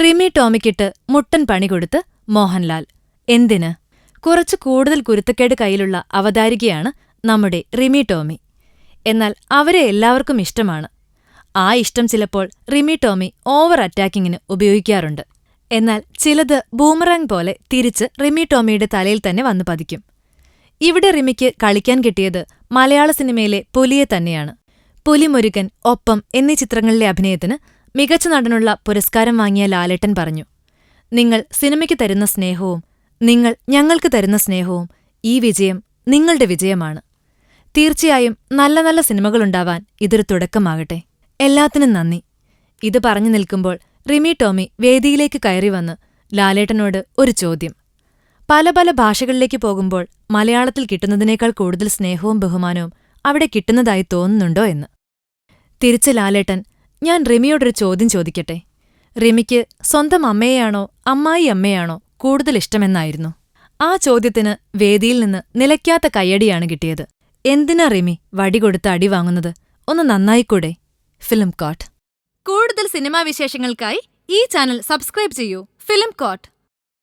റിമി ടോമിക്കിട്ട് മുട്ടൻ പണി കൊടുത്ത് മോഹൻലാൽ. എന്തിന്? കുറച്ച് കൂടുതൽ കുരുത്തക്കേട് കയ്യിലുള്ള അവതാരികയാണ് നമ്മുടെ റിമി ടോമി. എന്നാൽ അവരെ എല്ലാവർക്കും ഇഷ്ടമാണ്. ആ ഇഷ്ടം ചിലപ്പോൾ റിമി ടോമി ഓവർ അറ്റാക്കിങ്ങിന് ഉപയോഗിക്കാറുണ്ട്. എന്നാൽ ചിലത് ബൂമറാങ് പോലെ തിരിച്ച് റിമി ടോമിയുടെ തലയിൽ തന്നെ വന്നു പതിക്കും. ഇവിടെ റിമിക്ക് കളിക്കാൻ കിട്ടിയത് മലയാള സിനിമയിലെ പുലിയെ തന്നെയാണ്. പുലിമുരുകൻ ഒപ്പം എന്നീ ചിത്രങ്ങളിലെ അഭിനയത്തിന് മികച്ച നടനുള്ള പുരസ്കാരം വാങ്ങിയ ലാലേട്ടൻ പറഞ്ഞു. നിങ്ങൾ സിനിമയ്ക്ക് തരുന്ന സ്നേഹവും നിങ്ങൾ ഞങ്ങൾക്ക് തരുന്ന സ്നേഹവും ഈ വിജയം നിങ്ങളുടെ വിജയമാണ്. തീർച്ചയായും നല്ല നല്ല സിനിമകളുണ്ടാവാൻ ഇതൊരു തുടക്കമാകട്ടെ. എല്ലാത്തിനും നന്ദി. ഇത് പറഞ്ഞു നിൽക്കുമ്പോൾ റിമി ടോമി വേദിയിലേക്ക് കയറി വന്ന് ലാലേട്ടനോട് ഒരു ചോദ്യം. പല പല ഭാഷകളിലേക്ക് പോകുമ്പോൾ മലയാളത്തിൽ കിട്ടുന്നതിനേക്കാൾ കൂടുതൽ സ്നേഹവും ബഹുമാനവും അവിടെ കിട്ടുന്നതായി തോന്നുന്നുണ്ടോ എന്ന്. തിരിച്ച് ലാലേട്ടൻ ഞാൻ റിമിയോടൊരു ചോദ്യം ചോദിക്കട്ടെ? റിമിക്ക് സ്വന്തം അമ്മയെയാണോ അമ്മായി അമ്മയാണോ കൂടുതൽ ഇഷ്ടമെന്നായിരുന്നു ആ ചോദ്യത്തിന് വേദിയിൽ നിന്ന് നിലയ്ക്കാത്ത കയ്യടിയാണ് കിട്ടിയത്. എന്തിനാ റിമി വടികൊടുത്ത് അടി വാങ്ങുന്നത്? ഒന്ന് നന്നായിക്കൂടെ? Film coat. കൂടുതൽ സിനിമാ വിശേഷങ്ങൾക്കായി ഈ ചാനൽ സബ്സ്ക്രൈബ് ചെയ്യൂ. Film coat.